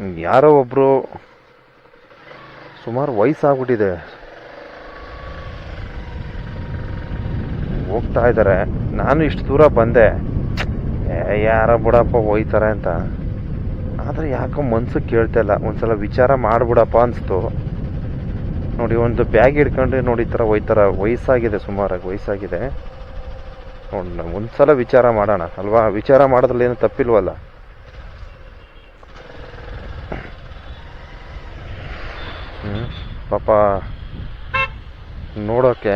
ಯಾರೋ ಒಬ್ಬರು ಸುಮಾರು ವಯಸ್ಸಾಗ್ಬಿಟ್ಟಿದೆ. ಹೋಗ್ತಾ ಇದ್ದಾರೆ. ನಾನು ಇಷ್ಟು ದೂರ ಬಂದೆ. ಏ, ಯಾರ ಬಿಡಪ್ಪ ಹೋಯ್ತಾರೆ ಅಂತ. ಆದರೆ ಯಾಕೋ ಮನ್ಸಿಗೆ ಕೇಳ್ತಾ ಇಲ್ಲ. ಒಂದ್ಸಲ ವಿಚಾರ ಮಾಡಿಬಿಡಪ್ಪ ಅನಿಸ್ತು. ನೋಡಿ ಒಂದು ಬ್ಯಾಗ್ ಹಿಡ್ಕೊಂಡು ನೋಡಿ ಈ ಥರ ಹೋಯ್ತಾರ. ವಯಸ್ಸಾಗಿದೆ ಸುಮಾರಾಗಿ ವಯಸ್ಸಾಗಿದೆ. ನೋಡಿ ನಾವು ಒಂದ್ಸಲ ವಿಚಾರ ಮಾಡೋಣ ಅಲ್ವಾ? ವಿಚಾರ ಮಾಡೋದ್ರಲ್ಲಿ ಏನು ತಪ್ಪಿಲ್ವಲ್ಲ ಹ್ಞೂ ಪಾಪ ನೋಡೋಕ್ಕೆ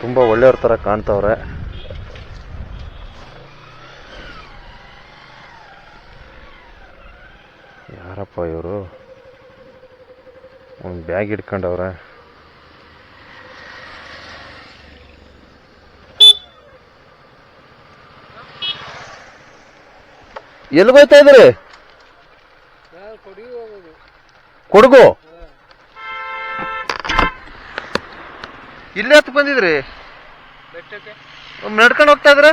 ತುಂಬ ಒಳ್ಳೆಯವ್ರ ಥರ ಕಾಣ್ತವ್ರೆ. ಯಾರಪ್ಪ ಇವರು? ಒಂದು ಬ್ಯಾಗ್ ಹಿಡ್ಕೊಂಡವ್ರೆ ಎಲ್ಲಿಗೋಯ್ತಾ ಇದ್ರಿ ಕೊಡಗು? ಇಲ್ಲೇ ಹತ್ತು ಬಂದಿದ್ರಿ ಬೆಟ್ಟಕ್ಕೆ ನಡ್ಕೊಂಡು ಹೋಗ್ತಾ ಇದ್ರ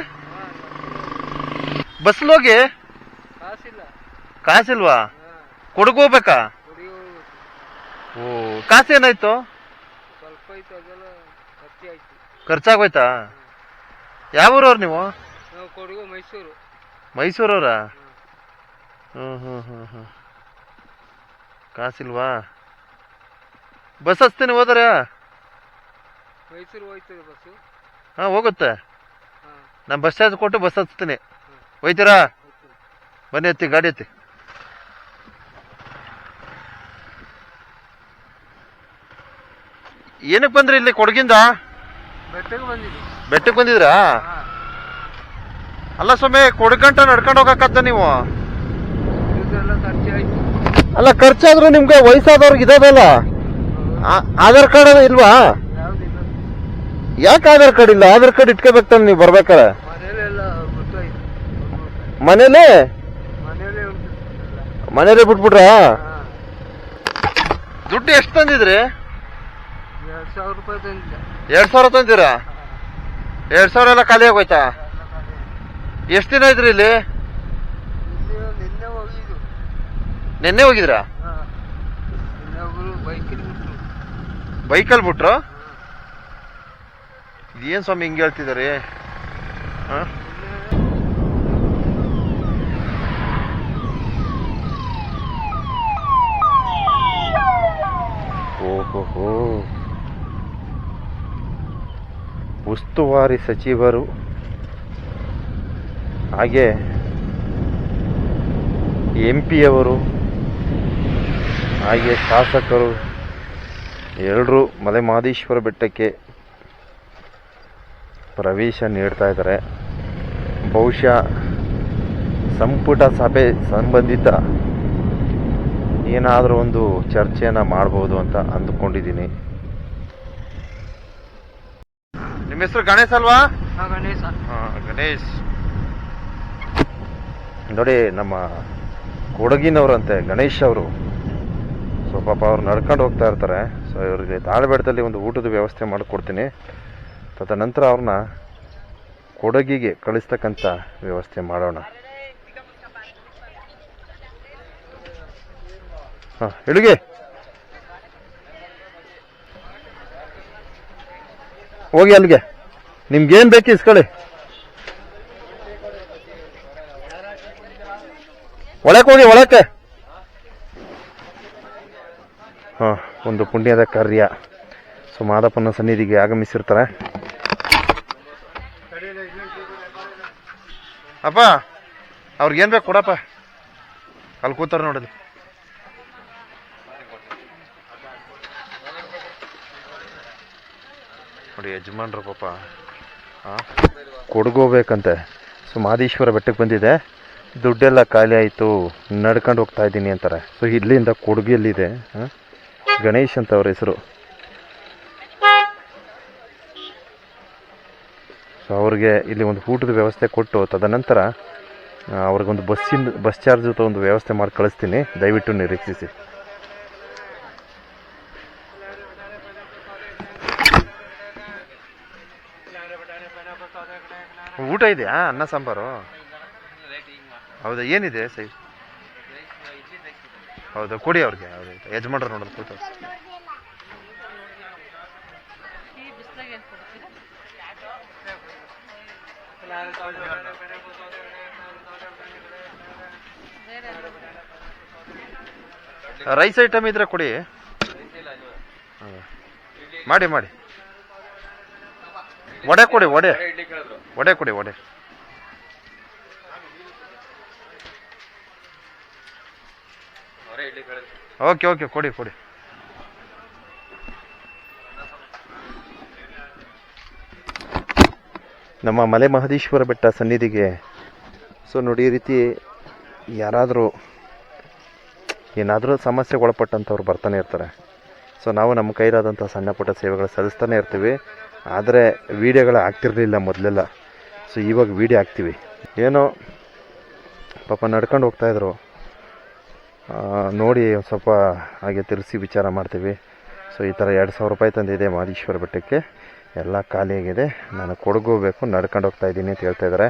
ಬಸ್ಲ್ ಹೋಗಿ? ಕಾಸಿಲ್ಲ. ಕಾಸಿಲ್ವಾ? ಕೊಡಗು ಹೋಗ್ಬೇಕಾ? ಓ ಕಾಸು ಏನಾಯ್ತು? ಸ್ವಲ್ಪ ಇತ್ತು ಅದೆಲ್ಲ ಖರ್ಚಾಗೋಯ್ತಾ? ಯಾವ ಊರವ್ರು ನೀವು? ನಾವು ಕೊಡಗು ಮೈಸೂರು. ಮೈಸೂರವ್ರ? ಹ್ಞೂ ಹ್ಞೂ ಹ್ಞೂ ಹ್ಞೂ ಕಾಸಿಲ್ವಾ? ಬಸ್ ಹಚ್ತೀನಿ ಹೋದ್ರೆ? ಮೈಸೂರು ಹೋಯ್ತದೆ ಬಸ್ಸು? ಹಾಂ ಹೋಗುತ್ತೆ. ನಾನು ಬಸ್ ಚಾರ್ಜ್ ಕೊಟ್ಟು ಬಸ್ ಹತ್ತೀನಿ ಹೋಯ್ತೀರಾ? ಬನ್ನಿ ಎತ್ತಿ ಗಾಡಿ ಎತ್ತಿ ಏನಕ್ಕೆ ಬಂದ್ರಿ ಇಲ್ಲಿ ಕೊಡಗಿಂದ? ಬೆಟ್ಟಕ್ಕೆ ಬಂದಿದ್ದು ಬೆಟ್ಟಕ್ಕೆ ಬಂದಿದ್ರಾ? ಅಲ್ಲ ಸ್ವಾಮಿ ಕೊಡಗಂಟ ನಡ್ಕೊಂಡು ಹೋಗಕ್ಕತ್ತ ನೀವು? ಅಲ್ಲ ಖರ್ಚಾದ್ರೂ ನಿಮ್ಗೆ ವಯಸ್ಸಾದವ್ರಿಗೆ ಇದಾವಲ್ಲ ಆ- ಆಧಾರ್ ಕಾರ್ಡ್ ಇಲ್ವಾ? ಯಾಕೆ ಆಧಾರ್ ಕಾರ್ಡ್ ಇಲ್ಲ? ಆಧಾರ್ ಕಾರ್ಡ್ ಇಟ್ಕೋಬೇಕು ತಾನೆ ನೀವು ಬರ್ಬೇಕಾರ ಮನೇಲೆ ಮನೇಲಿ? ಬಿಟ್ಬಿಟ್ರಾ? ದುಡ್ಡು ಎಷ್ಟು ತಂದಿದ್ರಿ? ಎರಡು ಸಾವಿರ ತಂದಿರಾ? ಎರಡ್ ಸಾವಿರ ಎಲ್ಲ ಖಾಲಿ ಆಗೋಯ್ತಾ? ಎಷ್ಟು ದಿನ ಇದ್ರಿ ಇಲ್ಲಿ? ನಿನ್ನೆ ಹೋಗಿದ್ರ? ಬೈಕಲ್ಲಿ ಬಿಟ್ರು? ಇದೇನ್ ಸ್ವಾಮಿ ಹಿಂಗೆ ಹೇಳ್ತಿದಾರೆ ಹಾ? ಓಹೋ ಉಸ್ತುವಾರಿ ಸಚಿವರು. ಹಾಗೆ ಎಂ ಪಿಯವರು, ಹಾಗೆ ಶಾಸಕರು ಎಲ್ಲರೂ ಮಲೆಮಹದೇಶ್ವರ ಬೆಟ್ಟಕ್ಕೆ ಪ್ರವೇಶ ನೀಡ್ತಾ ಇದ್ದಾರೆ. ಬಹುಶಃ ಸಂಪುಟ ಸಭೆ ಸಂಬಂಧಿತ ಏನಾದರೂ ಒಂದು ಚರ್ಚೆಯನ್ನು ಮಾಡ್ಬೋದು ಅಂತ ಅಂದುಕೊಂಡಿದ್ದೀನಿ. ನಿಮ್ಮ ಹೆಸರು ಗಣೇಶ್ ಅಲ್ವಾ? ಗಣೇಶ್. ನೋಡಿ ನಮ್ಮ ಕೊಡಗಿನವರಂತೆ ಗಣೇಶ್ ಅವರು. ಸೊ ಪಾಪ ಅವ್ರು ನಡ್ಕೊಂಡು ಹೋಗ್ತಾ ಇರ್ತಾರೆ. ಸೊ ಇವ್ರಿಗೆ ತಾಳ್ಬೇಡದಲ್ಲಿ ಒಂದು ಊಟದ ವ್ಯವಸ್ಥೆ ಮಾಡಿಕೊಡ್ತೀನಿ. ತದನಂತರ ಅವ್ರನ್ನ ಕೊಡಗಿಗೆ ಕಳಿಸ್ತಕ್ಕಂಥ ವ್ಯವಸ್ಥೆ ಮಾಡೋಣ. ಹಾಂ ಹೋಗಿ ಅಲ್ಲಿಗೆ. ನಿಮ್ಗೇನು ಬೇಕು ಇಸ್ಕೊಳ್ಳಿ. ಒಳಕ್ಕೆ ಹೋಗಿ, ಒಳಕ್ಕೆ. ಹಾಂ, ಒಂದು ಪುಣ್ಯದ ಕಾರ್ಯ. ಸೊ ಮಾದಪ್ಪನ ಸನ್ನಿಧಿಗೆ ಆಗಮಿಸಿರ್ತಾರೆ. ಅಪ್ಪ ಅವ್ರಿಗೇನು ಬೇಕು ಕೊಡಪ್ಪ. ಅಲ್ಲಿ ಕೂತಾರ ನೋಡಲಿ ನೋಡಿ, ಯಜಮಾನ್ರು ಪಾಪ ಕೊಡಗೋಬೇಕಂತೆ. ಸೊ, ಮಾದೇಶ್ವರ ಬೆಟ್ಟಕ್ಕೆ ಬಂದಿದೆ. ದುಡ್ಡೆಲ್ಲ ಖಾಲಿ ಆಯಿತು, ನಡ್ಕೊಂಡು ಹೋಗ್ತಾ ಇದ್ದೀನಿ ಅಂತಾರೆ. ಸೊ, ಇಲ್ಲಿಂದ ಕೊಡುಗೆಯಲ್ಲಿದೆ ಹಾಂ ಗಣೇಶ್ ಅಂತ ಅವ್ರ ಹೆಸರು. ಸೊ ಅವ್ರಿಗೆ ಇಲ್ಲಿ ಒಂದು ಊಟದ ವ್ಯವಸ್ಥೆ ಕೊಟ್ಟು, ತದನಂತರ ಅವ್ರಿಗೊಂದು ಬಸ್ಸಿನ ಬಸ್ ಚಾರ್ಜ್ ಒಂದು ವ್ಯವಸ್ಥೆ ಮಾಡಿ ಕಳಿಸ್ತೀನಿ. ದಯವಿಟ್ಟು ನಿರೀಕ್ಷಿಸಿ. ಊಟ ಇದೆಯಾ? ಅನ್ನ, ಸಾಂಬಾರು? ಹೌದಾ, ಏನಿದೆ ಸೈ? ಹೌದಾ, ಕೊಡಿ ಅವ್ರಿಗೆ. ಯಜಮಾನ್ರು ನೋಡೋದು ರೈಸ್ ಐಟಮ್ ಇದ್ರೆ ಕೊಡಿ. ಮಾಡಿ ಮಾಡಿ. ವಡೆ ಕೊಡಿ, ವಡೆ. ವಡೆ ಕೊಡಿ, ವಡೆ. ಓಕೆ ಓಕೆ, ಕೊಡಿ ಕೊಡಿ. ನಮ್ಮ ಮಲೆ ಮಹದೇಶ್ವರ ಬೆಟ್ಟ ಸನ್ನಿಧಿಗೆ. ಸೊ ನೋಡಿ, ಈ ರೀತಿ ಯಾರಾದರೂ ಏನಾದರೂ ಸಮಸ್ಯೆಗೆ ಒಳಪಟ್ಟಂಥವ್ರು ಬರ್ತಾನೆ ಇರ್ತಾರೆ. ಸೊ ನಾವು ನಮ್ಮ ಕೈಲಾದಂಥ ಸಣ್ಣ ಪುಟ್ಟ ಸೇವೆಗಳು ಸಲ್ಲಿಸ್ತಾನೆ ಇರ್ತೀವಿ. ಆದರೆ ವೀಡಿಯೋಗಳು ಆಗ್ತಿರಲಿಲ್ಲ ಮೊದಲೆಲ್ಲ. ಸೊ ಇವಾಗ ವೀಡಿಯೋ ಆಗ್ತೀವಿ. ಏನೋ ಪಾಪ ನಡ್ಕೊಂಡು ಹೋಗ್ತಾಯಿದ್ರು ನೋಡಿ, ಒಂದು ಸ್ವಲ್ಪ ಹಾಗೆ ತಿರ್ಸಿ ವಿಚಾರ ಮಾಡ್ತೀವಿ. ಸೊ ಈ ಥರ ಎರಡು ಸಾವಿರ ರೂಪಾಯಿ ತಂದಿದೆ ಮಹದೇಶ್ವರ ಬೆಟ್ಟಕ್ಕೆ. ಎಲ್ಲ ಖಾಲಿಯಾಗಿದೆ. ನಾನು ಕೊಡಗು ಬೇಕು ನಡ್ಕೊಂಡು ಹೋಗ್ತಾ ಇದ್ದೀನಿ ಅಂತ ಹೇಳ್ತಾ ಇದ್ದಾರೆ.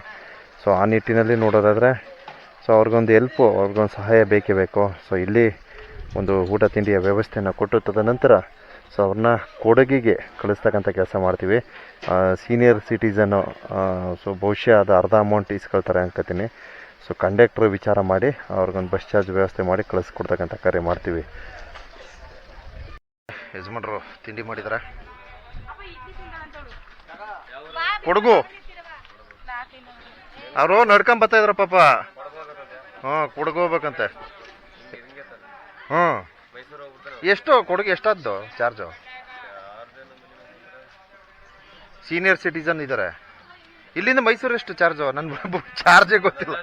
ಸೊ ಆ ನಿಟ್ಟಿನಲ್ಲಿ ನೋಡೋದಾದರೆ ಸೊ ಅವ್ರಿಗೊಂದು ಎಲ್ಪು ಅವ್ರಿಗೊಂದು ಸಹಾಯ ಬೇಕೇ ಬೇಕು. ಸೊ ಇಲ್ಲಿ ಒಂದು ಊಟ ತಿಂಡಿಯ ವ್ಯವಸ್ಥೆಯನ್ನು ಕೊಟ್ಟು ತದನಂತರ ಸೊ ಅವ್ರನ್ನ ಕೊಡಗಿಗೆ ಕಳಿಸ್ತಕ್ಕಂಥ ಕೆಲಸ ಮಾಡ್ತೀವಿ. ಸೀನಿಯರ್ ಸಿಟಿಸನ್ನು ಸೊ ಬಹುಶಃ ಅದು ಅರ್ಧ ಅಮೌಂಟ್ ಇಸ್ಕೊಳ್ತಾರೆ ಅನ್ಕೋತೀನಿ. ಸೊ ಕಂಡಕ್ಟ್ರ್ ವಿಚಾರ ಮಾಡಿ, ಅವ್ರಿಗೊಂದು ಬಸ್ ಚಾರ್ಜ್ ವ್ಯವಸ್ಥೆ ಮಾಡಿ ಕಳಿಸ್ಕೊಡ್ತಕ್ಕಂಥ ಕಾರ್ಯ ಮಾಡ್ತೀವಿ. ಯಜಮಾನ್ರು, ತಿಂಡಿ ಮಾಡಿದಾರೆ? ಕೊಡಗು. ಅವರು ನಡ್ಕೊಂಡ್ ಬರ್ತಾ ಇದ್ರ ಪಾಪ. ಹ್ಞೂ, ಕೊಡಗು ಹೋಗ್ಬೇಕಂತೆ. ಹ್ಞೂ. ಎಷ್ಟು ಕೊಡುಗೆ, ಎಷ್ಟಾದ್ದು ಚಾರ್ಜು? ಸೀನಿಯರ್ ಸಿಟಿಸನ್ ಇದ್ದಾರೆ ಇಲ್ಲಿಂದ ಮೈಸೂರು ಎಷ್ಟು ಚಾರ್ಜು? ನನ್ನ ಚಾರ್ಜೇ ಗೊತ್ತಿಲ್ಲ.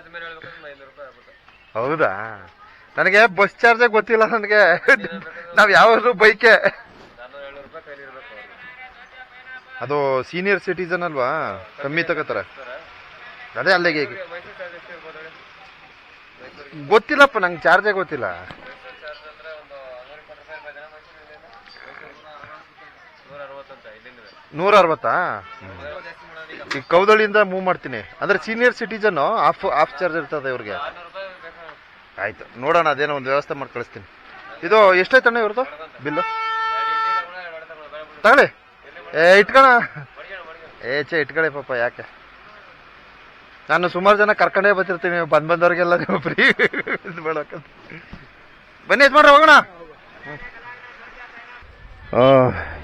ಹೌದಾ? ನನಗೆ ಬಸ್ ಚಾರ್ಜೇ ಗೊತ್ತಿಲ್ಲ ನನಗೆ. ನಾವು ಯಾವಾಗಲೂ ಬೈಕೆ. ಅದು ಸೀನಿಯರ್ ಸಿಟಿಸನ್ ಅಲ್ವಾ? ಕಮ್ಮಿ ತಗೋತಾರೆ. ಅದೇ ಅಲ್ಲಿಗೆ. ಗೊತ್ತಿಲ್ಲಪ್ಪ, ನಂಗೆ ಚಾರ್ಜೇ ಗೊತ್ತಿಲ್ಲ. ನೂರ ಅರವತ್ತಾ ಈಗ ಕೌದಳಿಯಿಂದ ಮೂವ್ ಮಾಡ್ತೀನಿ. ಅಂದ್ರೆ senior citizen off off charge ಇರ್ತದೆ ಇವ್ರಿಗೆ. ಆಯ್ತು, ನೋಡೋಣ, ಅದೇನೋ ಒಂದು ವ್ಯವಸ್ಥೆ ಮಾಡಿ ಕಳಿಸ್ತೀನಿ. ಇದು ಎಷ್ಟೈತಣ್ಣ ಇವ್ರದ್ದು ಬಿಲ್ಲು? ತಗೊಳ್ಳಿ. ಏ, ಇಟ್ಕೋಣ. ಏ ಚೆ ಇಟ್ಕೊಳ್ಳಿ ಪಾಪ, ಯಾಕೆ? ನಾನು ಸುಮಾರು ಜನ ಕರ್ಕೊಂಡೇ ಬರ್ತಿರ್ತೀನಿ ಬಂದ್ ಬಂದವ್ರಿಗೆಲ್ಲ ನೀವು ಫ್ರೀ ಮಾಡಕ್ಕಂತ ಬನ್ನಿ, ಯಜಮಾನ್ರ, ಹೋಗೋಣ.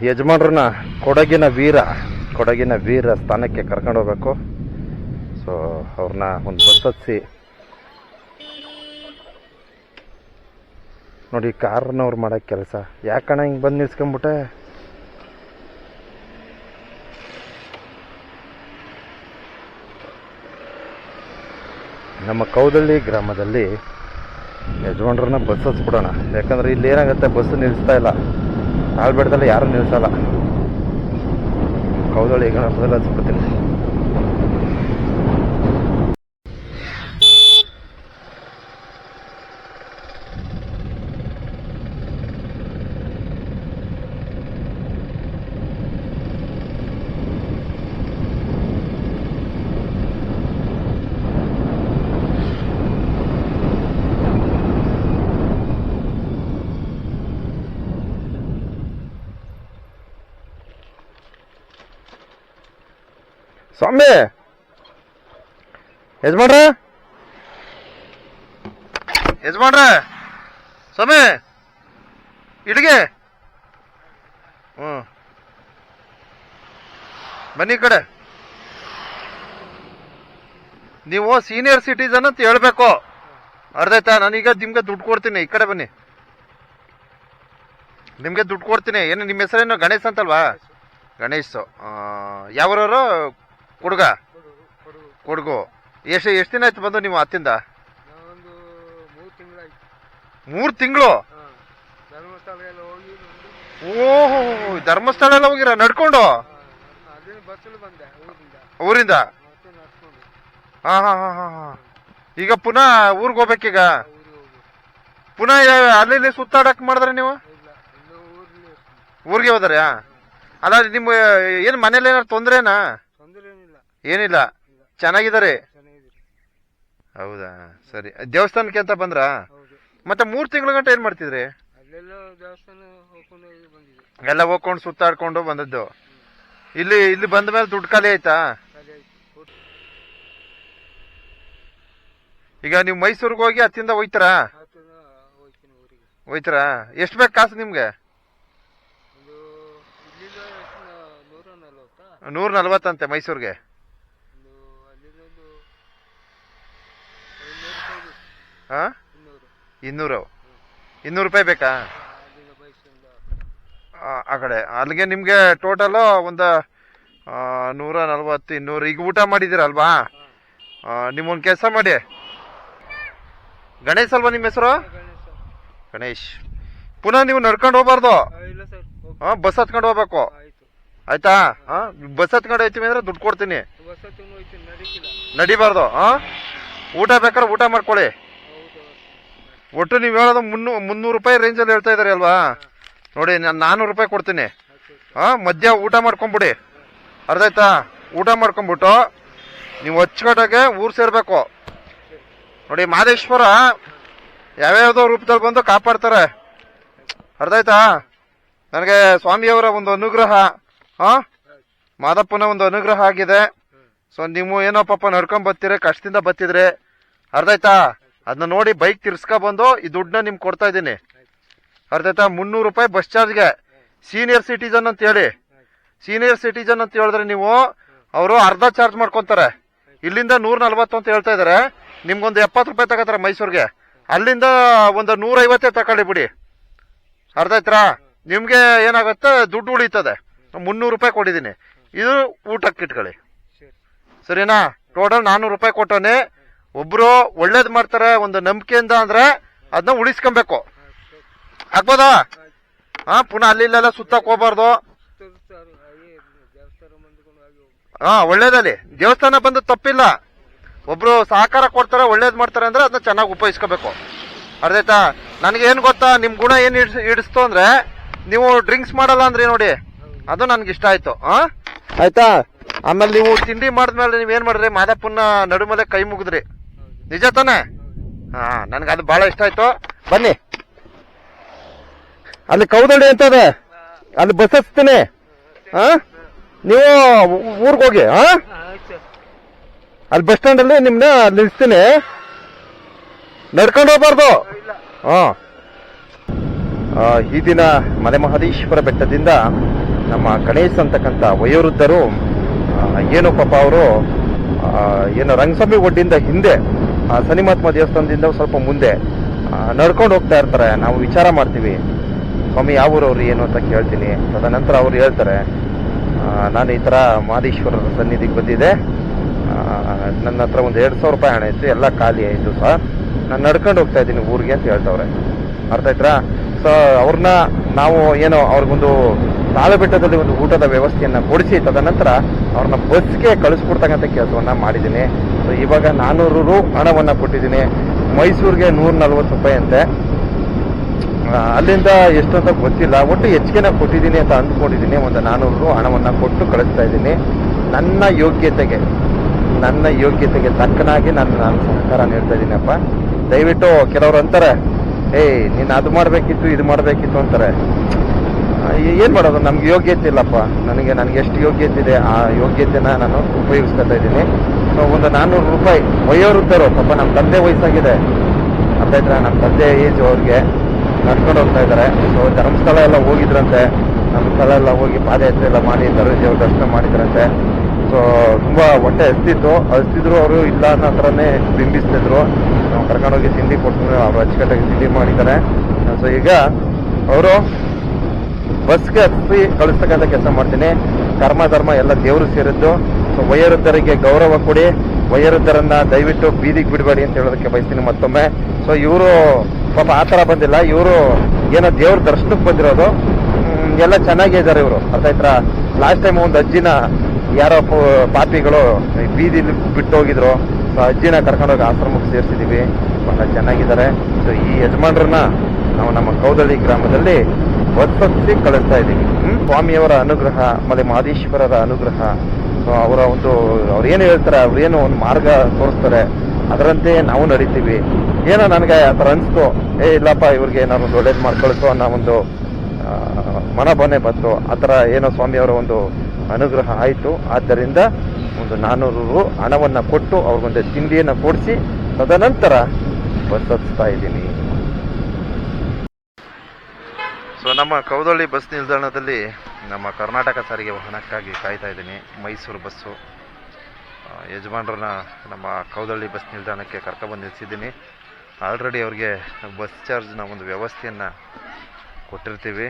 ಯಜಮಾನ್ರನ್ನ ಕೊಡಗಿನ ವೀರ ಕೊಡಗಿನ ವೀರ ಸ್ಥಾನಕ್ಕೆ ಕರ್ಕೊಂಡು ಹೋಗ್ಬೇಕು. ಸೊ ಅವ್ರನ್ನ ಒಂದು ಬಸ್ ಹತ್ಸಿ. ನೋಡಿ, ಕಾರ್ನವ್ರು ಮಾಡೋ ಕೆಲಸ. ಯಾಕಣ್ಣ ಹಿಂಗೆ ಬಂದು ನಿಲ್ಸ್ಕೊಂಬಿಟ್ಟೆ ನಮ್ಮ ಕೌದಳ್ಳಿ ಗ್ರಾಮದಲ್ಲಿ ಯಜಮಾನ್ರನ್ನ ಬಸ್ ಹಚ್ಬಿಡೋಣ ಯಾಕಂದ್ರೆ ಇಲ್ಲಿ ಏನಾಗುತ್ತೆ, ಬಸ್ ನಿಲ್ಲಿಸ್ತಾ ಇಲ್ಲ. ಆಳ್ಬೇಡ್ದಲ್ಲಿ ಯಾರು ನಿಲ್ಲಿಸಲ್ಲ ಕೌದಳ್ಳಿ ಗ್ರಾಮದಲ್ಲಿ ಹತ್ಸ್ಬಿಡ್ತೀನಿ ಸ್ವಾಮಿ ಯಜಮಾನ್ರ? ಯಜಮಾನ್ರ, ಸ್ವಾಮಿ, ಇಲ್ಲಿಗೆ. ಹ್ಞೂ ಬನ್ನಿ ಕಡೆ. ನೀವು ಸೀನಿಯರ್ ಸಿಟಿಸನ್ ಅಂತ ಹೇಳ್ಬೇಕು. ಅರ್ಧೈತಾ? ನಾನೀಗ ನಿಮ್ಗೆ ದುಡ್ಡು ಕೊಡ್ತೀನಿ. ಈ ಕಡೆ ಬನ್ನಿ. ನಿಮಗೆ ದುಡ್ಡು ಕೊಡ್ತೀನಿ. ಏನು, ನಿಮ್ಮ ಹೆಸರೇನು? ಗಣೇಶ್ ಅಂತಲ್ವಾ? ಗಣೇಶ್. ಯಾವ್ರವರು? ಕೊಡುಗು? ಕೊಡಗು. ಎಷ್ಟು ಎಷ್ಟು ದಿನ ಆಯ್ತು ಬಂದು ನೀವು ಅತ್ತಿಂದ? ನಾವೊಂದು ಮೂರು ತಿಂಗಳಾಯ್ತು. ಮೂರು ತಿಂಗಳು? ಹಾಂ ಧರ್ಮಸ್ಥಳ ಎಲ್ಲ ಹೋಗಿ ಬಂದು ಓಹೋ ಧರ್ಮಸ್ಥಳ ಎಲ್ಲ ಹೋಗಿರ? ನಡ್ಕೊಂಡು? ಅದೇ ಬಸ್ಸಲ್ಲಿ ಬಂದೆ ಊರಿಂದ. ಊರಿಂದ? ಮತ್ತೆ ನಡ್ಕೊಂಡು. ಹಾ ಹಾ ಹಾ ಹಾ ಹಾ. ಈಗ ಪುನಃ ಊರಿಗೆ ಹೋಗ್ಬೇಕೀಗ ಊರಿಗೆ ಹೋಗ್ಬೇಕು. ಪುನಃ ಯಾ- ಅಲ್ಲಿ ಇಲ್ಲಿ ಸುತ್ತಾಡಕ್ ಮಾಡಿದ್ರೆ ನೀವು? ಇಲ್ಲ ಇನ್ನು ಊರಲ್ಲಿ ಊರಿಗೆ ಹೋದ್ರೆ? ಅಲ್ಲ ನಿಮ್ಮ ಏನು ಮನೇಲಿ ಏನಾರು ತೊಂದ್ರೆನಾ? ತೊಂದರೆ ಏನಿಲ್ಲ. ಏನಿಲ್ಲ ಚೆನ್ನಾಗಿದ್ದೀರಿ ಹೌದಾ? ಸರಿ. ದೇವಸ್ಥಾನಕ್ಕೆ ಅಂತ ಬಂದ್ರಾ? ಹೌದು. ಮತ್ತೆ ಮೂರು ತಿಂಗಳ ಗಂಟೆ ಏನು ಮಾಡ್ತಿದ್ರಿ? ಅಲ್ಲೆಲ್ಲ ದೇವಸ್ಥಾನ ಹೋಗ್ಕೊಂಡು ಹೋಗಿ ಬಂದಿದೆ. ಎಲ್ಲ ಹೋಗ್ಕೊಂಡು ಸುತ್ತಾಡ್ಕೊಂಡು ಬಂದದ್ದು. ಇಲ್ಲಿ ಇಲ್ಲಿ ಬಂದ ಮೇಲೆ ದುಡ್ಡು ಖಾಲಿ ಆಯ್ತಾ? ಖಾಲಿ ಆಯ್ತು. ಈಗ ನೀವು ಮೈಸೂರಿಗೆ ಹೋಗಿ ಹತ್ತಿಂದ ಹೋಯ್ತಾರಾ? ಹೋಯ್ತರ ಹೋಗ್ತೀನಿ ಊರಿಗೆ. ಹೋಯ್ತಾರಾ? ಎಷ್ಟು ಬೇಕು ಕಾಸು ನಿಮ್ಗೆ? ಒಂದು ಇಲ್ಲಿಂದ ಎಷ್ಟು ನಾ- ನೂರ ನಲ್ವತ್ತಾ? ನೂರ ನಲ್ವತ್ತಂತೆ ಮೈಸೂರಿಗೆ ಒಂದು ಅಲ್ಲಿಂದ ಒಂದು ಇನ್ನೂರು ರೂಪಾಯಿ ಬೇಕು. ಹಾ? ಇನ್ನೂರು. ಇನ್ನೂರು. ರೂಪಾಯಿ ಬೇಕಾ? ಆ, ಕಡೆ. ಅಲ್ಲಿಗೆ ನಿಮಗೆ ಟೋಟಲು ಒಂದು ನೂರ ನಲ್ವತ್ತು ಇನ್ನೂರು. ಈಗ ಊಟ ಮಾಡಿದ್ದೀರಲ್ವಾ? ನಿಮ್ಮೊಂದು ಕೆಲಸ ಮಾಡಿ. ಗಣೇಶ್ ಅಲ್ವಾ ನಿಮ್ಮ ಹೆಸರು? ಗಣೇಶ್ ಪುನಃ ನೀವು ನಡ್ಕೊಂಡು ಹೋಗ್ಬಾರ್ದು? ಹಾಂ ಇಲ್ಲ ಸರ್ ಓಕೆ ಬಸ್ ಹತ್ಕೊಂಡು ಹೋಗ್ಬೇಕು. ಆಯ್ತು. ಹಾಂ ಬಸ್ ಹತ್ಕೊಂಡು ಹೋಯ್ತೀವಿ ಅಂದರೆ ದುಡ್ಡು ಕೊಡ್ತೀನಿ. ನಡಿಬಾರ್ದು ಹಾಂ? ಊಟ ಬೇಕಾದ್ರೆ ಊಟ ಮಾಡ್ಕೊಳ್ಳಿ. ಒಟ್ಟು ನೀವು ಹೇಳೋದು ಮುನ್ನೂ ಮುನ್ನೂರು ರೂಪಾಯಿ ರೇಂಜಲ್ಲಿ ಹೇಳ್ತಾ ಇದ್ದಾರೆ ಅಲ್ವಾ? ನೋಡಿ, ನಾನು ನಾನ್ನೂರು ರೂಪಾಯಿ ಕೊಡ್ತೀನಿ. ಹಾಂ, ಮಧ್ಯ ಊಟ ಮಾಡ್ಕೊಂಬಿಡಿ ಅರ್ಧ ಆಯ್ತಾ ಊಟ ಮಾಡ್ಕೊಂಬಿಟ್ಟು ನೀವು ಅಚ್ಚುಕಟ್ಟಾಗೆ ಊರು ಸೇರಬೇಕು. ನೋಡಿ, ಮಾದೇಶ್ವರ ಯಾವ್ಯಾವ್ದೋ ರೂಪದಲ್ಲಿ ಬಂದು ಕಾಪಾಡ್ತಾರೆ. ಅರ್ಧ ಆಯ್ತಾ ನನಗೆ ಸ್ವಾಮಿಯವರ ಒಂದು ಅನುಗ್ರಹ. ಹಾಂ? ಮಾದಪ್ಪನ ಒಂದು ಅನುಗ್ರಹ ಆಗಿದೆ. ಸೊ, ನೀವು ಏನೋ ಪಾಪ ನಡ್ಕೊಂಡ್ ಬರ್ತೀರಿ, ಕಷ್ಟದಿಂದ ಬತ್ತಿದ್ರೆ ಅರ್ಧ ಆಯ್ತಾ ಅದನ್ನ ನೋಡಿ ಬೈಕ್ ತಿರ್ಸ್ಕೊ ಬಂದು ಈ ದುಡ್ಡನ್ನ ನಿಮ್ಗೆ ಕೊಡ್ತಾ ಇದ್ದೀನಿ. ಅರ್ಧ ಆಯ್ತಾ? ಮುನ್ನೂರು ರೂಪಾಯಿ ಬಸ್ ಚಾರ್ಜ್ಗೆ ಸೀನಿಯರ್ ಸಿಟಿಜನ್ ಅಂತ ಹೇಳಿ. ಸೀನಿಯರ್ ಸಿಟಿಜನ್ ಅಂತ ಹೇಳಿದ್ರೆ ನೀವು ಅವರು ಅರ್ಧ ಚಾರ್ಜ್ ಮಾಡ್ಕೊಂತಾರೆ. ಇಲ್ಲಿಂದ ನೂರ ನಲ್ವತ್ತು ಅಂತ ಹೇಳ್ತಾ ಇದಾರೆ. ನಿಮ್ಗೊಂದು ಎಪ್ಪತ್ತು ರೂಪಾಯಿ ತಗೋತಾರೆ ಮೈಸೂರಿಗೆ. ಅಲ್ಲಿಂದ ಒಂದು ನೂರೈವತ್ತೇ ತಗೊಳ್ಳಿ ಬಿಡಿ. ಅರ್ಧ ಆಯ್ತಾ? ನಿಮ್ಗೆ ಏನಾಗುತ್ತೆ? ದುಡ್ಡು ಉಳಿತದೆ. ಮುನ್ನೂರು ರೂಪಾಯಿ ಕೊಟ್ಟಿದ್ದೀನಿ. ಇದು ಊಟಕ್ಕೆ ಇಟ್ಕೊಳ್ಳಿ. ಸರಿನಾ? ಟೋಟಲ್ ನಾನ್ನೂರು ರೂಪಾಯಿ ಕೊಟ್ಟವನೆ ಒಬ್ರು ಒಳ್ಳೇದ್ ಮಾಡ್ತಾರೆ, ಒಂದು ನಂಬಿಕೆಯಿಂದ ಅಂದ್ರೆ ಅದನ್ನ ಉಳಿಸ್ಕೊಬೇಕು. ಆಗ್ಬೋದಾ? ಹಾ, ಪುನಃ ಅಲ್ಲಿ ಇಲ್ಲೆಲ್ಲ ಸುತ್ತಕ್ ಹೋಗ್ಬಾರ್ದು. ಹಾ, ಒಳ್ಳೇದಲ್ಲಿ. ದೇವಸ್ಥಾನ ಬಂದು ತಪ್ಪಿಲ್ಲ. ಒಬ್ರು ಸಹಕಾರ ಕೊಡ್ತಾರೆ, ಒಳ್ಳೇದ್ ಮಾಡ್ತಾರೆ ಅಂದ್ರೆ ಅದನ್ನ ಚೆನ್ನಾಗಿ ಉಪಯೋಗಿಸ್ಕೋಬೇಕು. ಅರ್ಧಾಯ್ತಾ ನನಗೆ ಏನ್ ಗೊತ್ತಾ? ನಿಮ್ ಗುಣ ಏನ್ ಇಡಿಸ್ತು ಅಂದ್ರೆ ನೀವು ಡ್ರಿಂಕ್ಸ್ ಮಾಡಲ್ಲ ಅಂದ್ರೆ ನೋಡಿ? ಅದು ನನ್ಗೆ ಇಷ್ಟ ಆಯ್ತು. ಹಾ? ಆಯ್ತಾ? ಆಮೇಲೆ ನೀವು ತಿಂಡಿ ಮಾಡಿದ್ಮೇಲೆ ನೀವ್ ಏನ್ ಮಾಡಿದ್ರಿ? ಮಾದಪ್ಪನ ನಡುಮಲೆ ಕೈ ಮುಗಿದ್ರಿ. ನಿಜ ತಾನೆ? ಹಾ, ನನ್ಗೆ ಅದು ಭಾಳ ಇಷ್ಟ ಆಯ್ತು. ಬನ್ನಿ. ಅಲ್ಲಿ ಕೌದಳ್ಳಿ ಅಂತದೆ ಅಲ್ಲಿ ಬಸ್ ಹಚ್ತೀನಿ. ಹಾ? ನೀವು ಊರಿಗೆ ಹೋಗಿ, ಹಾ? ಅಲ್ಲಿ ಬಸ್ ಸ್ಟ್ಯಾಂಡಲ್ಲಿ ನಿಮ್ಮನ್ನ ನಿಲ್ಲಿಸ್ತೀನಿ ನಡ್ಕೊಂಡು ಹೋಗ್ಬಾರ್ದು. ಹಾಂ. ಈ ದಿನ ಮಲೆ ಮಹದೇಶ್ವರ ಬೆಟ್ಟದಿಂದ ನಮ್ಮ ಗಣೇಶ್ ಅಂತಕ್ಕಂಥ ವಯೋವೃದ್ಧರು ಏನು ಪಾಪ ಅವರು ಏನು ರಂಗಸ್ವಾಮಿ ಒಡ್ಡಿಂದ ಹಿಂದೆ ಆ, ಸನಿಮಾತ್ಮ ದೇವಸ್ಥಾನದಿಂದ ಸ್ವಲ್ಪ ಮುಂದೆ ನಡ್ಕೊಂಡು ಹೋಗ್ತಾ ಇರ್ತಾರೆ. ನಾವು ವಿಚಾರ ಮಾಡ್ತೀವಿ. ಸ್ವಾಮಿ ಯಾವ ಊರವ್ರು ಏನು ಅಂತ ಕೇಳ್ತೀನಿ. ತದನಂತರ ಅವ್ರು ಹೇಳ್ತಾರೆ ನಾನು ಈ ಥರ ಮಹದೇಶ್ವರರ ಸನ್ನಿಧಿಗೆ ಬಂದಿದ್ದೆ. ಆ, ನನ್ನ ಹತ್ರ ಒಂದು ಎರಡು ಸಾವಿರ ರೂಪಾಯಿ ಹಣ ಇತ್ತು. ಎಲ್ಲ ಖಾಲಿ ಆಯಿತು ಸರ್. ನಾನು ನಡ್ಕೊಂಡು ಹೋಗ್ತಾ ಇದ್ದೀನಿ ಊರಿಗೆ ಅಂತ ಹೇಳ್ತವ್ರೆ. ಅರ್ಥ ಆಯ್ತಾ? ಸೊ ಅವ್ರನ್ನ ನಾವು ಏನೋ ಅವ್ರಿಗೊಂದು ತಾಳಬೆಟ್ಟದಲ್ಲಿ ಒಂದು ಊಟದ ವ್ಯವಸ್ಥೆಯನ್ನು ಕೊಡಿಸಿ ತದನಂತರ ಅವ್ರನ್ನ ಬಸ್ಗೆ ಕಳಿಸ್ಕೊಡ್ತಕ್ಕಂಥ ಕೆಲಸವನ್ನು ಮಾಡಿದ್ದೀನಿ. ಸೊ ಇವಾಗ ನಾನ್ನೂರು ರು ಹಣವನ್ನ ಕೊಟ್ಟಿದ್ದೀನಿ. ಮೈಸೂರಿಗೆ ನೂರ ನಲ್ವತ್ತು ರೂಪಾಯಿ ಅಂತೆ. ಅಲ್ಲಿಂದ ಎಷ್ಟು ಅಂತ ಗೊತ್ತಿಲ್ಲ. ಒಟ್ಟು ಹೆಚ್ಚಿಗೆನ ಕೊಟ್ಟಿದ್ದೀನಿ ಅಂತ ಅಂದ್ಕೊಂಡಿದ್ದೀನಿ. ಒಂದು ನಾನ್ನೂರು ರು ಹಣವನ್ನ ಕೊಟ್ಟು ಕಳಿಸ್ತಾ ಇದ್ದೀನಿ. ನನ್ನ ಯೋಗ್ಯತೆಗೆ ನನ್ನ ಯೋಗ್ಯತೆಗೆ ತಕ್ಕನಾಗಿ ನಾನು ನಾನು ಸಹಕಾರ ನೀಡ್ತಾ ಇದ್ದೀನಪ್ಪ. ದಯವಿಟ್ಟು ಕೆಲವರು ಅಂತಾರೆ ಏಯ್ ನೀನು ಅದು ಮಾಡಬೇಕಿತ್ತು, ಇದು ಮಾಡಬೇಕಿತ್ತು ಅಂತಾರೆ. ಏನು ಮಾಡೋದು? ನಮ್ಗೆ ಯೋಗ್ಯತೆ ಇಲ್ಲಪ್ಪ. ನನಗೆ ನನಗೆ ಎಷ್ಟು ಯೋಗ್ಯತೆ ಇದೆ? ಆ ಯೋಗ್ಯತೆನ ನಾನು ಉಪಯೋಗಿಸ್ಕೊತಾ ಇದ್ದೀನಿ. ಸೊ, ಒಂದು ನಾನ್ನೂರು ರೂಪಾಯಿ ವಯೋವೃದ್ಧರು ಪಾಪ ನಮ್ಮ ತಂದೆ ವಯಸ್ಸಾಗಿದೆ. ಅಂತ ಇದ್ರೆ ನಮ್ಮ ತಂದೆ ಏಜ್ ಅವ್ರಿಗೆ ನಡ್ಕೊಂಡು ಹೋಗ್ತಾ ಇದ್ದಾರೆ. ಸೊ, ಧರ್ಮಸ್ಥಳ ಎಲ್ಲ ಹೋಗಿದ್ರಂತೆ. ಧರ್ಮಸ್ಥಳ ಎಲ್ಲ ಹೋಗಿ ಪಾದಯಾತ್ರೆ ಎಲ್ಲ ಮಾಡಿ ದೇವ್ರ ದರ್ಶನ ಮಾಡಿದ್ರಂತೆ. ಸೊ, ತುಂಬಾ ಹೊಟ್ಟೆ ಹಸ್ತಿತ್ತು. ಹಸ್ತಿದ್ರು ಅವರು ಇಲ್ಲ ಅನ್ನೋ ಥರನೇ ಬಿಂಬಿಸ್ತಿದ್ರು. ನಾವು ಕರ್ಕೊಂಡೋಗಿ ತಿಂಡಿ ಕೊಟ್ಟು ಅವರು ಅಚ್ಚುಕಟ್ಟಾಗಿ ತಿಂಡಿ ಮಾಡಿದ್ದಾರೆ. ಸೊ, ಈಗ ಅವರು ಬಸ್ಗೆ ಹತ್ತಿ ಕಳಿಸ್ತಕ್ಕಂಥ ಕೆಲಸ ಮಾಡ್ತೀನಿ. ಕರ್ಮ, ಧರ್ಮ ಎಲ್ಲ ದೇವರು ಸೇರಿದ್ದು. ವಯೋವೃದ್ಧರಿಗೆ ಗೌರವ ಕೊಡಿ. ವಯೋವೃದ್ಧರನ್ನ ದಯವಿಟ್ಟು ಬೀದಿಗೆ ಬಿಡಬೇಡಿ ಅಂತ ಹೇಳೋದಕ್ಕೆ ಬಯಸ್ತೀನಿ ಮತ್ತೊಮ್ಮೆ. ಸೊ ಇವರು ಪಾಪ ಆ ಥರ ಬಂದಿಲ್ಲ. ಇವರು ಏನೋ ದೇವ್ರ ದರ್ಶನಕ್ಕೆ ಬಂದಿರೋದು. ಎಲ್ಲ ಚೆನ್ನಾಗೇ ಇದ್ದಾರೆ ಇವರು. ಅರ್ಥ ಆಯ್ತಾ? ಲಾಸ್ಟ್ ಟೈಮ್ ಒಂದು ಅಜ್ಜಿನ ಯಾರೋ ಪಾಪಿಗಳು ಬೀದಿಲಿ ಬಿಟ್ಟು ಹೋಗಿದ್ರು. ಸೊ ಅಜ್ಜಿನ ಕರ್ಕೊಂಡೋಗಿ ಆಶ್ರಮಕ್ಕೆ ಸೇರಿಸಿದೀವಿ. ಬಹಳ ಚೆನ್ನಾಗಿದ್ದಾರೆ. ಸೊ ಈ ಯಜಮಾನ್ರನ್ನ ನಾವು ನಮ್ಮ ಕೌದಳ್ಳಿ ಗ್ರಾಮದಲ್ಲಿ ಒತ್ತೊತ್ತಿ ಕಳಿಸ್ತಾ ಇದ್ದೀವಿ? ಸ್ವಾಮಿಯವರ ಅನುಗ್ರಹ ಮತ್ತೆ ಮಹದೇಶ್ವರರ ಅನುಗ್ರಹ ಸೊ ಅವರ ಒಂದು, ಅವ್ರು ಏನು ಹೇಳ್ತಾರೆ, ಅವ್ರು ಏನು ಒಂದು ಮಾರ್ಗ ತೋರಿಸ್ತಾರೆ, ಅದರಂತೆ ನಾವು ನಡೀತೀವಿ. ಏನೋ ನನಗೆ ಆ ಥರ ಅನಿಸ್ತು. ಏ, ಇಲ್ಲಪ್ಪ, ಇವ್ರಿಗೆ ಏನಾದ್ರು ಒಂದು ಒಳ್ಳೇದು ಮಾಡ್ಕೊಳ್ತು ಅನ್ನೋ ಒಂದು ಮನಭಾವನೆ ಬಂತು. ಆ ಥರ ಏನೋ ಸ್ವಾಮಿಯವರ ಒಂದು ಅನುಗ್ರಹ ಆಯಿತು. ಆದ್ದರಿಂದ ಒಂದು ನಾನ್ನೂರು ರು ಹಣವನ್ನು ಕೊಟ್ಟು ಅವ್ರಿಗೊಂದು ತಿಂಡಿಯನ್ನು ಕೊಡಿಸಿ, ತದನಂತರ ಬಸ್ ಇದ್ದೀನಿ ಸೊ ನಮ್ಮ ಕೌದಳ್ಳಿ ಬಸ್ ನಿಲ್ದಾಣದಲ್ಲಿ ನಮ್ಮ ಕರ್ನಾಟಕ ಸಾರಿಗೆ ವಾಹನಕ್ಕಾಗಿ ಕಾಯ್ತಾ ಇದ್ದೀನಿ. ಮೈಸೂರು ಬಸ್ಸು. ಯಜಮಾನ್ರನ್ನ ನಮ್ಮ ಕೌದಳ್ಳಿ ಬಸ್ ನಿಲ್ದಾಣಕ್ಕೆ ಕರ್ಕೊಬಂದು ನಿಲ್ಲಿಸಿದ್ದೀನಿ ಆಲ್ರೆಡಿ ಅವ್ರಿಗೆ ಬಸ್ ಚಾರ್ಜ್ನ ಒಂದು ವ್ಯವಸ್ಥೆಯನ್ನು ಕೊಟ್ಟಿರ್ತೀವಿ.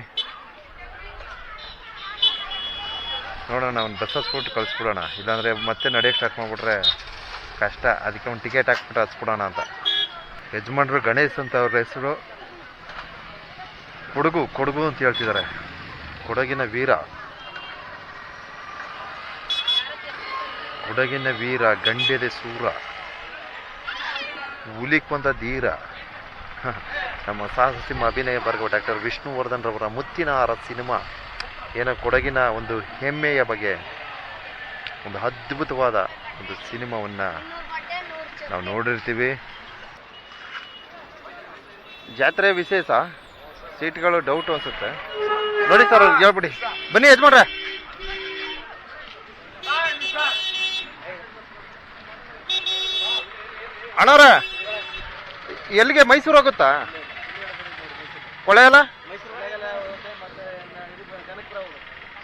ನೋಡೋಣ, ಒಂದು ಬಸ್ ಹಸ್ಬಿಟ್ಟು ಕಳಿಸ್ಬಿಡೋಣ. ಇಲ್ಲಾಂದರೆ ಮತ್ತೆ ನಡೆಯೋಕ್ಕೆ ಸ್ಟಾರ್ಟ್ ಮಾಡಿಬಿಟ್ರೆ ಕಷ್ಟ. ಅದಕ್ಕೆ ಒಂದು ಟಿಕೆಟ್ ಹಾಕ್ಬಿಟ್ಟು ಹಚ್ಬಿಡೋಣ ಅಂತ. ಯಜಮಾನ್ರು ಗಣೇಶ್ ಅಂತ ಅವ್ರ ಹೆಸರು. ಕೊಡಗು ಕೊಡಗು ಅಂತ ಹೇಳ್ತಿದ್ದಾರೆ. ಕೊಡಗಿನ ವೀರ. ಕೊಡಗಿನ ವೀರ, ಗಂಡ್ಯದೆ ಸೂರ. ಹುಲಿ ಕೊಂದ ಧೀರ. ನಮ್ಮ ಸಾಹಸಿಂಹ ಅಭಿನಯ ಬರ್ಗೋ ಡಾಕ್ಟರ್ ವಿಷ್ಣುವರ್ಧನ್ ರವರ ಮುತ್ತಿನ ಆರ ಸಿನಿಮಾ. ಏನೋ ಕೊಡಗಿನ ಒಂದು ಹೆಮ್ಮೆಯ ಬಗ್ಗೆ, ಒಂದು ಅದ್ಭುತವಾದ ಒಂದು ಸಿನಿಮಾವನ್ನು ನಾವು ನೋಡಿರ್ತೀವಿ. ಜಾತ್ರೆ ವಿಶೇಷ? ಸೀಟ್ಗಳು ಡೌಟ್ ಅನ್ಸುತ್ತೆ. ನೋಡಿ ಸರ್, ಹೇಳ್ಬಿಡಿ. ಬನ್ನಿ, ಯಜಮಾನ್ರೆ. ಅಣ್ಣವ್ರ, ಎಲ್ಲಿಗೆ? ಮೈಸೂರು ಹೋಗುತ್ತಾ? ಕೊಳೆ ಅಲ್ಲ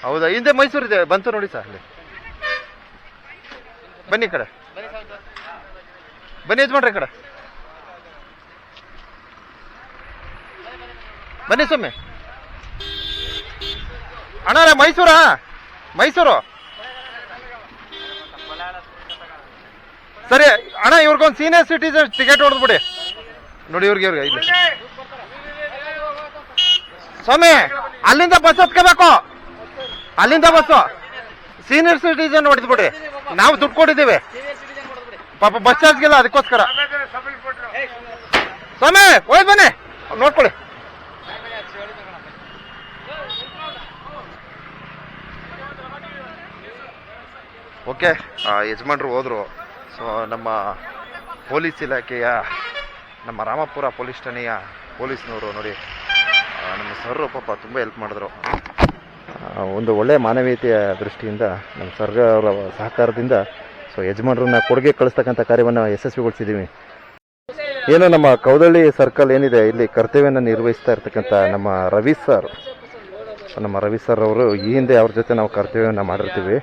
ಹೌದಾ? ಹಿಂದೆ ಮೈಸೂರು ಇದೆ. ಬಂತು ನೋಡಿ ಸರ್, ಅಲ್ಲಿ. ಬನ್ನಿ ಕಡೆ. ಬನ್ನಿ ಯಜಮಾನ್ರಿ ಕಡೆ. ಬನ್ನಿ ಸ್ವಾಮಿ. ಅಣ್ಣ ಮೈಸೂರಾ? ಮೈಸೂರು? ಸರಿ, ಅಣ್ಣ, ಇವ್ರಿಗೊಂದು ಸೀನಿಯರ್ ಸಿಟಿಸನ್ ಟಿಕೆಟ್ ಹೊಡೆದ್ಬಿಡಿ ನೋಡಿ ಇವ್ರಿಗೆ ಇವ್ರಿಗೆ ಇಲ್ಲಿ. ಸ್ವಾಮಿ, ಅಲ್ಲಿಂದ ಬಸ್ ಹತ್ಕೋಬೇಕು. ಅಲ್ಲಿಂದ ಬಸ್ಸು ಸೀನಿಯರ್ ಸಿಟಿಸನ್ ಹೊಡೆದ್ಬಿಡಿ ನಾವು ದುಡ್ಡು ಕೊಟ್ಟಿದ್ದೀವಿ. ಪಾಪ ಬಸ್ ಚಾರ್ಜ್ಗಿಲ್ಲ ಅದಕ್ಕೋಸ್ಕರ. ಸ್ವಾಮಿ ಹೋಯ್ತು ಬನ್ನಿ. ನೋಡ್ಕೊಳ್ಳಿ. ಓಕೆ ಯಜಮಾನ್ರು ಹೋದರು. ಸೊ ನಮ್ಮ ಪೊಲೀಸ್ ಇಲಾಖೆಯ, ನಮ್ಮ ರಾಮಪುರ ಪೊಲೀಸ್ ಠಾಣೆಯ ಪೊಲೀಸ್ನವರು ನೋಡಿ ನಮ್ಮ ಸರ್ ಪಾಪ ತುಂಬ ಹೆಲ್ಪ್ ಮಾಡಿದ್ರು. ಒಂದು ಒಳ್ಳೆಯ ಮಾನವೀಯತೆಯ ದೃಷ್ಟಿಯಿಂದ, ನಮ್ಮ ಸರ್ ಅವರ ಸಹಕಾರದಿಂದ ಸೊ ಯಜಮಾನ್ರನ್ನ ಕೊಡುಗೆ ಕಳಿಸ್ತಕ್ಕಂಥ ಕಾರ್ಯವನ್ನು ಯಶಸ್ವಿಗೊಳಿಸಿದ್ದೀವಿ ಏನು ನಮ್ಮ ಕೌದಳ್ಳಿ ಸರ್ಕಲ್ ಏನಿದೆ, ಇಲ್ಲಿ ಕರ್ತವ್ಯನ ನಿರ್ವಹಿಸ್ತಾ ಇರ್ತಕ್ಕಂಥ ನಮ್ಮ ರವಿ ಸರ್. ನಮ್ಮ ರವಿ ಸರ್ ಅವರು ಈ ಹಿಂದೆ ಅವ್ರ ಜೊತೆ ನಾವು ಕರ್ತವ್ಯವನ್ನು ಮಾಡಿರ್ತೀವಿ.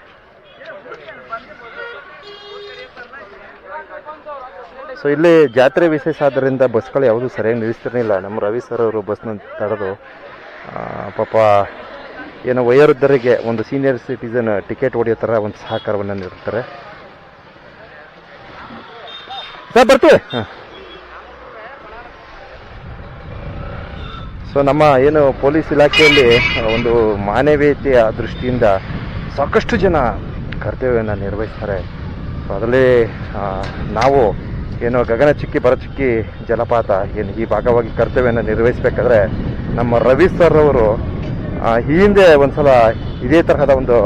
ಸೊ ಇಲ್ಲಿ ಜಾತ್ರೆ ವಿಶೇಷ ಆದ್ದರಿಂದ ಬಸ್ಗಳು ಯಾವುದೂ ಸರಿಯಾಗಿ ನಿಲ್ಲಿಸ್ತಿರಲಿಲ್ಲ. ನಮ್ಮ ರವಿ ಸರ್ ಅವರು ಬಸ್ನ ತಡೆದು ಪಾಪ ಏನೋ ವಯೋವೃದ್ಧರಿಗೆ ಒಂದು ಸೀನಿಯರ್ ಸಿಟಿಸನ್ ಟಿಕೆಟ್ ಹೊಡೆಯೋ ಥರ ಒಂದು ಸಹಕಾರವನ್ನು ನೀಡುತ್ತಾರೆ ಸರ್ ಬರ್ತೀವಿ. ಹಾಂ. ಸೊ ನಮ್ಮ ಏನು ಪೊಲೀಸ್ ಇಲಾಖೆಯಲ್ಲಿ ಒಂದು ಮಾನವೀಯತೆಯ ದೃಷ್ಟಿಯಿಂದ ಸಾಕಷ್ಟು ಜನ ಕರ್ತವ್ಯವನ್ನು ನಿರ್ವಹಿಸ್ತಾರೆ. ಸೊ ಅದರಲ್ಲಿ ನಾವು ಏನು ಗಗನ ಚಿಕ್ಕಿ ಭರ ಚುಕ್ಕಿ ಜಲಪಾತ ಏನು ಈ ಭಾಗವಾಗಿ ಕರ್ತವ್ಯನ ನಿರ್ವಹಿಸಬೇಕಾದ್ರೆ ನಮ್ಮ ರವಿ ಸರ್ ಅವರು ಈ ಹಿಂದೆ ಒಂದ್ಸಲ ಇದೇ ತರಹದ ಒಂದು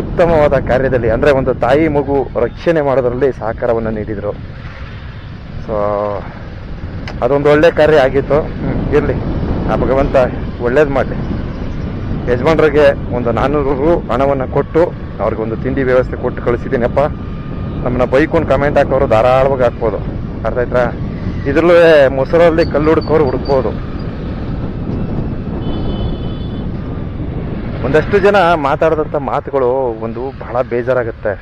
ಉತ್ತಮವಾದ ಕಾರ್ಯದಲ್ಲಿ ಅಂದರೆ ಒಂದು ತಾಯಿ ಮಗು ರಕ್ಷಣೆ ಮಾಡೋದರಲ್ಲಿ ಸಹಕಾರವನ್ನು ನೀಡಿದರು. ಸೊ ಅದೊಂದು ಒಳ್ಳೆ ಕಾರ್ಯ ಆಗಿತ್ತು. ಇರಲಿ ಆ ಭಗವಂತ ಒಳ್ಳೇದು ಮಾಡಲಿ. ಯಜಮಾನ್ರಿಗೆ ಒಂದು ನಾನ್ನೂರು ರು ಹಣವನ್ನು ಕೊಟ್ಟು ಅವ್ರಿಗೆ ಒಂದು ತಿಂಡಿ ವ್ಯವಸ್ಥೆ ಕೊಟ್ಟು ಕಳಿಸಿದ್ದೀನಪ್ಪ. ನಮ್ಮನ್ನ ಬೈಕೊಂಡು ಕಮೆಂಟ್ ಹಾಕೋರು ಧಾರಾಳವಾಗಿ ಹಾಕ್ಬೋದು. ಅರ್ಥ ಆಯ್ತಾ? ಇದ್ರಲ್ಲೂ ಮೊಸರಲ್ಲಿ ಕಲ್ಲು ಹುಡುಕೋರು ಹುಡುಕ್ಬೋದು. ಒಂದಷ್ಟು ಜನ ಮಾತಾಡಿದಂಥ ಮಾತುಗಳು ಒಂದು ಬಹಳ ಬೇಜಾರಾಗುತ್ತೆ.